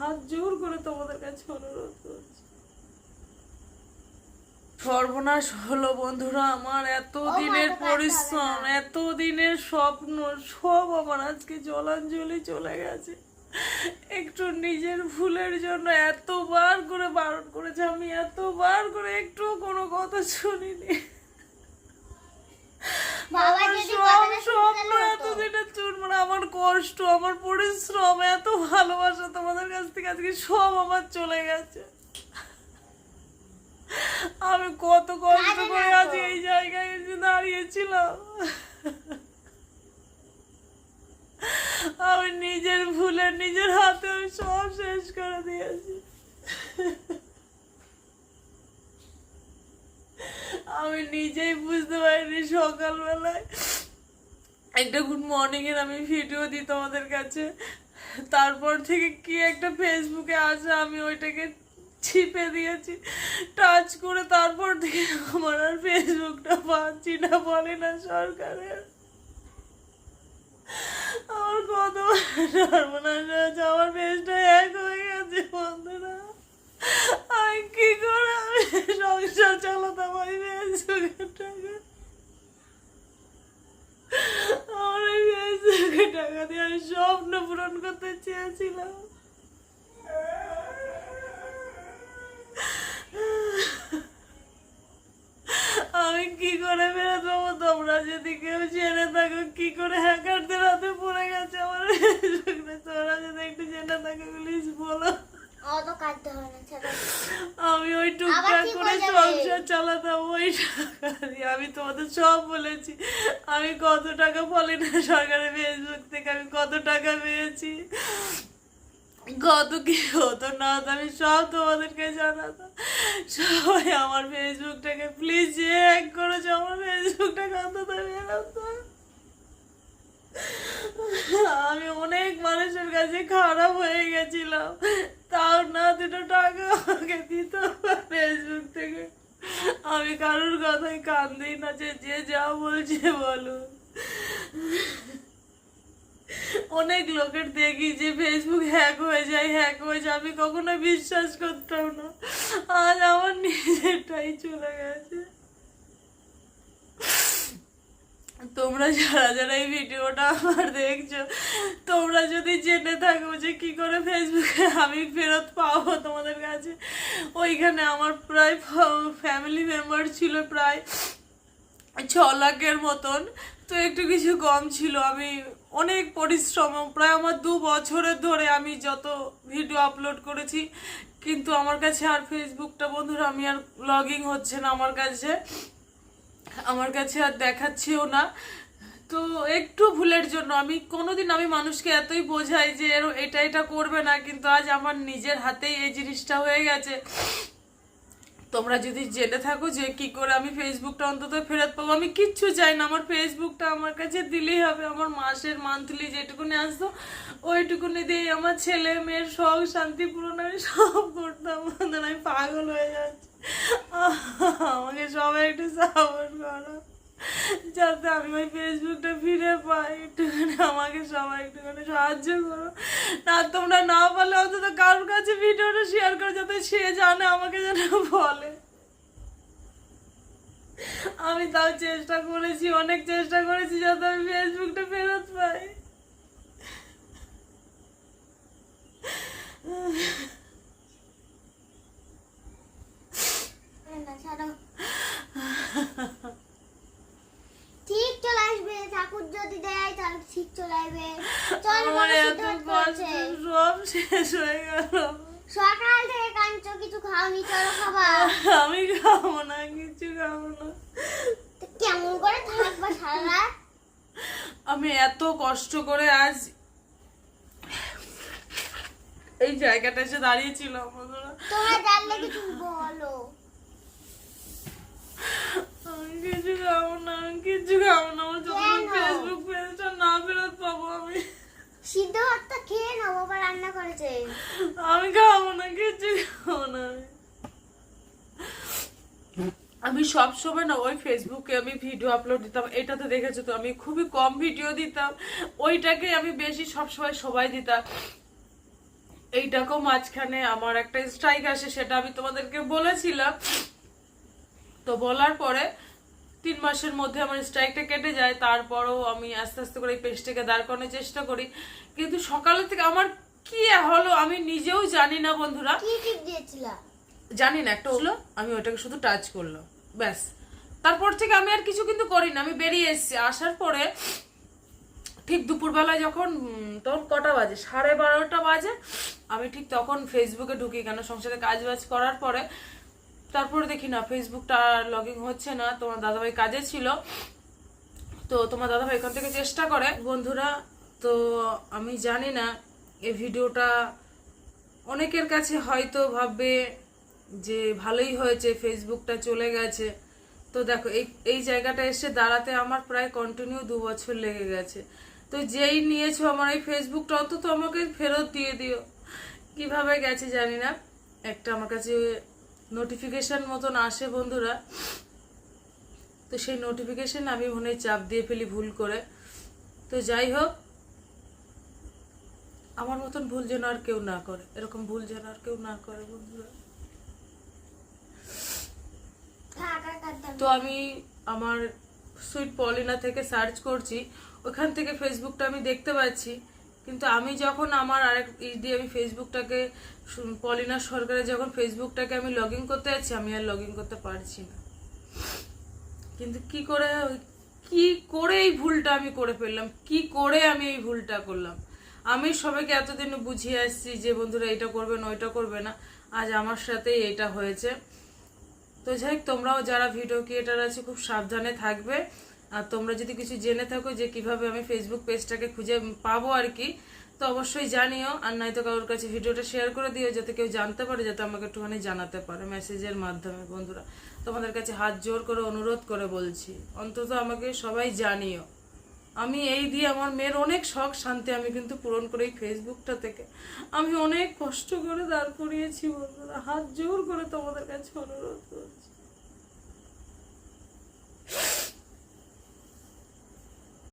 হাত জোর করে তোমাদের কাছে অনুরোধ করছি। সর্বনাশ হলো বন্ধুরা আমার এত দিনের পরিশ্রম এত দিনের স্বপ্ন সব আমার আজকে জলাঞ্জলি চলে গেছে। একটু নিজের ভুলের জন্য এতবার করে বারণ করেছে আমি এতবার করে একটু কোনো কথা শুনিনি বাবা আমার যদি সব কথাটা শুনতে স্বপ্ন না এত হতো। দিনের চুরমার আমার কষ্ট আমার পরিশ্রম এত ভালোবাসা তোমাদের কাছ থেকে আজকে সব আমার চলে গেছে। আমি কত কষ্ট করে। আজ এই জায়গায় এসে দাঁড়িয়েছিলাম। আমি নিজের ভুলে নিজের হাতে আমি সব শেষ করে দিয়েছি। আমি নিজেই বুঝতে পারিনি সকালবেলায়। একটা গুড মর্নিং এর আমি ভিডিও দিই তোমাদের কাছে। তারপর থেকে কি একটা ফেসবুকে আসে আমি ওইটাকে ছিপে দিয়েছি। টাচ করে তারপর থেকে আমার আর ফেসবুকটা পাচ্ছি না বলে না সরকারের। আমার কত সর্বনাশ হয়েছে, আমার পেজটা এক হয়ে গেছে, বন্ধুরা। আমি কি করে আমি সংসার চালাতাম ওই ফেসবুকের টাকা আমার ওই ফেসবুকের টাকা দিয়ে আমি স্বপ্ন পূরণ করতে চেয়েছিলাম। আমি কি করে ফেরত পাবো তোমরা যদি কেউ জেনে থাকো কি করে হ্যাকারদের হাতে পড়ে গেছে আমার। তোমরা যদি একটু জেনে থাকো প্লিজ বলো। আমি ওই টুকটাক করে সংসার চালাতাম ওই টাকা দিয়ে। আমি তোমাদের সব বলেছি। আমি কত টাকা বলি না সরকারের ফেসবুক থেকে আমি কত টাকা পেয়েছি। কত কি হতো না আমি সব তোমাদেরকে জানাতাম। সবাই আমার ফেসবুকটাকে প্লিজ যে হ্যাক করেছ আমার ফেসবুকটাকে অন্তত বেরোতো আমি অনেক মানুষের কাছে খারাপ হয়ে গেছিলাম। তাও না, দুটো টাকা আমাকে দিত ফেসবুক থেকে। আমি কারোর কথায় কান দিই না, যে যে যা বলছে বলো অনেক লোকের দেখি যে ফেসবুক হ্যাক হয়ে যায় হ্যাক হয়ে যায়। আমি কখনো বিশ্বাস করতাম না। আজ আমার নিজেরটাই চলে গেছে। তোমরা যারা যারা এই ভিডিওটা আমার দেখছ, তোমরা যদি জেনে থাকো যে কি করে ফেসবুকে আমি ফেরত পাবো তোমাদের কাছে, ওইখানে আমার প্রায় ফ্যামিলি মেম্বার ছিল প্রায় ছ লাখের মতন। তো একটু কিছু কম ছিল, আমি অনেক পরিশ্রম, প্রায় আমার দু বছরের ধরে আমি যত ভিডিও আপলোড করেছি, কিন্তু আমার কাছে আর ফেসবুকটা বন্ধুরা, আমি আর লগিং হচ্ছে না আমার কাছে। আমার কাছে আর দেখাচ্ছেও না। তো একটু ভুলের জন্য আমি, কোনোদিন আমি মানুষকে এতই বোঝাই যে এর- এটা এটা করবে না, কিন্তু আজ আমার নিজের হাতেই এই জিনিসটা হয়ে গেছে। তোমরা যদি জেনে থাকো যে কি করে আমি ফেসবুকটা অন্তত ফেরত পাবো। আমি কিচ্ছু চাই না, আমার ফেসবুকটা আমার কাছে দিলেই হবে। আমার মাসের মান্থলি যেটুকুনি আসতো, ওইটুকুনি দিয়ে আমার ছেলে, মেয়ের শখ, শান্তি পূরণ আমি সব করতাম। আমাদের আমি পাগল হয়ে যাচ্ছি। আমাকে সবাই একটু সাপোর্ট করো, যাতে আমি ওই ফেসবুকটা ফিরে পাই, একটুখানি আমাকে সবাই একটুখানি সাহায্য করো। না, তোমরা না পারলে অন্তত কারোর কাছে ভিডিওটা শেয়ার করো, যাতে সে জানে আমাকে যেন বলে। আমি তাও চেষ্টা করেছি, অনেক চেষ্টা করেছি যাতে আমি ফেসবুকটা ফেরত পাই না, ছাড়ো। ঠিক চলে আসবে ঠাকুর যদি ঠিক চলে আসবে আমার এত কষ্ট সব শেষ হয়ে গেল। সকাল থেকে কাঞ্চো কিছু খাওনি চলো খাবা। আমি খাব না কিছু খাব না। কেমন করে থাকবা সারা রাত? আমি এত কষ্ট করে আজ এই জায়গাটা এসে দাঁড়িয়েছিলাম তোমরা জানলে কিছু বলো। আমি কিছু খাব না কিছু খাব না আমার সিদ্ধ ভাতটা খেয়ে রান্না করেছে আমি খাব না, কিছু খাব না। আমি সব সময় না, ওই ফেসবুকে আমি ভিডিও আপলোড দিতাম এটা তো দেখেছ তো, আমি খুবই কম ভিডিও দিতাম। ওইটাকে আমি বেশি সব সময় সবাই দিতাম। এইটাকেও মাঝখানে আমার একটা স্ট্রাইক আসে, সেটা আমি তোমাদেরকে বলেছিলাম। তো বলার পরে তিন মাসের মধ্যে আমার স্ট্রাইকটা কেটে যায় তারপরও আমি আস্তে আস্তে করে এই পেজটাকে দাঁড় করানোর চেষ্টা করি। কিন্তু সকালের থেকে আমার কি হলো আমি নিজেও জানি না বন্ধুরা। জানি না একটা হলো আমি ওটাকে শুধু টাচ করল ব্যাস। তারপর থেকে আমি আর কিছু কিন্তু করি না আমি বেরিয়ে এসেছি। আসার পরে ঠিক দুপুরবেলায় যখন তখন কটা বাজে? সাড়ে বারোটা বাজে। আমি ঠিক তখন ফেসবুকে ঢুকি কেন সংসারে কাজ বাজ করার পরে তারপরে দেখি না ফেসবুকটা লগ ইন হচ্ছে না, তোমার দাদাভাই কাজে ছিল। তো তোমার দাদাভাই এখান থেকে চেষ্টা করে। বন্ধুরা, তো আমি জানি না, এই ভিডিওটা অনেকের কাছে হয়তো ভাববে যে ভালোই হয়েছে ফেসবুকটা চলে গেছে। তো দেখো, এই এই জায়গাটা এসে দাঁড়াতে আমার প্রায় কন্টিনিউ দু বছর লেগে গেছে। তো যেই নিয়েছো আমার এই ফেসবুকটা অন্তত আমাকে ফেরত দিয়ে দিও। কীভাবে গেছে জানি না। একটা আমার কাছে নোটিফিকেশন মতন আসে বন্ধুরা। তো সেই নোটিফিকেশন আমি মনে চাপ দিয়ে ফেলি ভুল করে। তো যাই হোক, আমার মতন ভুল যেন আর কেউ না করে। এরকম ভুল যেন আর কেউ না করে বন্ধুরা। তো আমি আমার সুইট পলিনা থেকে সার্চ করছি। ওখান থেকে ফেসবুকটা আমি দেখতে পাচ্ছি। কিন্তু আমি যখন আমার আরেক ই দিয়ে আমি ফেসবুকটাকে পলিনা সরকারের যখন ফেসবুকটাকে আমি লগ ইন করতে যাচ্ছি, আমি আর লগ ইন করতে পারছি না। কিন্তু কি করে কি করে এই ভুলটা আমি করে ফেললাম? কি করে আমি এই ভুলটা করলাম? আমি সবাইকে এতদিন বুঝিয়ে আসছি যে, বন্ধুরা, এটা করবে না, ওইটা করবে না। আজ আমার সাথেই এটা হয়েছে। তো যাই তোমরাও যারা ভিডিও ক্রিয়েটার আছে, খুব সাবধানে থাকবে। আর তোমরা যদি কিছু জেনে থাকো যে কীভাবে আমি ফেসবুক পেজটাকে খুঁজে পাবো আর কি, তো অবশ্যই জানিও। আর নয়তো কারোর কাছে ভিডিওটা শেয়ার করে দিও যাতে কেউ জানতে পারে, যাতে আমাকে একটুখানি জানাতে পারে মেসেজের মাধ্যমে। বন্ধুরা, তোমাদের কাছে হাত জোর করে, অনুরোধ করে বলছি, অন্তত আমাকে সবাই জানিও। আমি এই দিয়ে আমার মেয়ের অনেক শখ, শান্তি আমি কিন্তু পূরণ করি এই ফেসবুকটা থেকে। আমি অনেক কষ্ট করে দাঁড় করিয়েছি বন্ধুরা। হাত জোর করে তোমাদের কাছে অনুরোধ করছি।